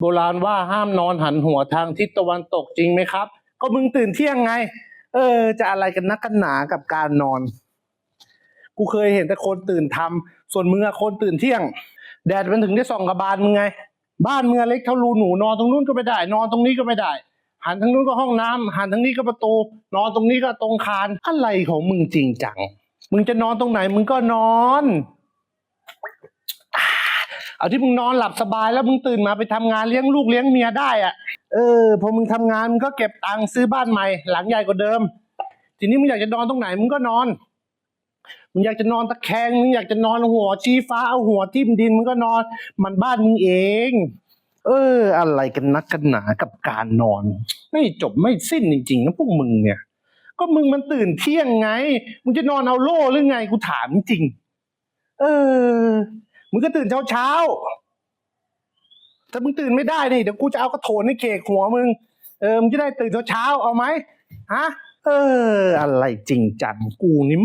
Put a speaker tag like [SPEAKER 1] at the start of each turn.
[SPEAKER 1] โบราณว่าห้ามนอนหันหัวทางทิศตะวันตกจริงไหมครับ ก็มึงตื่นเที่ยงไง เออ จะอะไรกันนักกันหนากับการนอน กูเคยเห็นแต่คนตื่นทำส่วนมึงอะคนตื่นเที่ยง แดดมันถึงได้ส่องกับบานมึงไง บ้านเมึงอะเล็กเท่ารูหนูนอนตรงนู้นก็ไม่ได้ นอนตรงนี้ก็ไม่ได้ หันทางนู้นก็ห้องน้ำหันทางนี้ก็ประตู นอนตรงนี้ก็ตรงคานอะไรของมึงจริงจัง มึงจะนอนตรงไหนมึงก็นอน เอาที่มึงนอนหลับสบายแล้วมึงตื่นมาไปทำงานเลี้ยงลูกเลี้ยงเมียได้อะเออพอมึงทำงานมึงก็เก็บตังค์ซื้อบ้านใหม่ หลังใหญ่กว่าเดิม ทีนี้มึงอยากจะนอนตรงไหนมึงก็นอนมึงอยากจะนอนตะแคงมึงอยากจะนอนหัวชี้ฟ้าเอาหัวทิ่มดินมึงก็นอน มันบ้านมึงเอง เออ อะไรกันนักกันหนากับการนอน ไม่จบไม่สิ้นจริงๆนะพวกมึงเนี่ย ก็มึงมันตื่นเที่ยงไง มึงจะนอนเอาโล่หรือไงกูถามจริง เออ มึงก็ตื่นเช้าเช้าถ้ามึงตื่นไม่ได้นี่เดี๋ยวกูจะเอากระโถนในเคกหัวมึง เออมึงจะได้ตื่นเช้าเช้าเอาไหมฮะเออ อะไรจริงจังกูนี่ม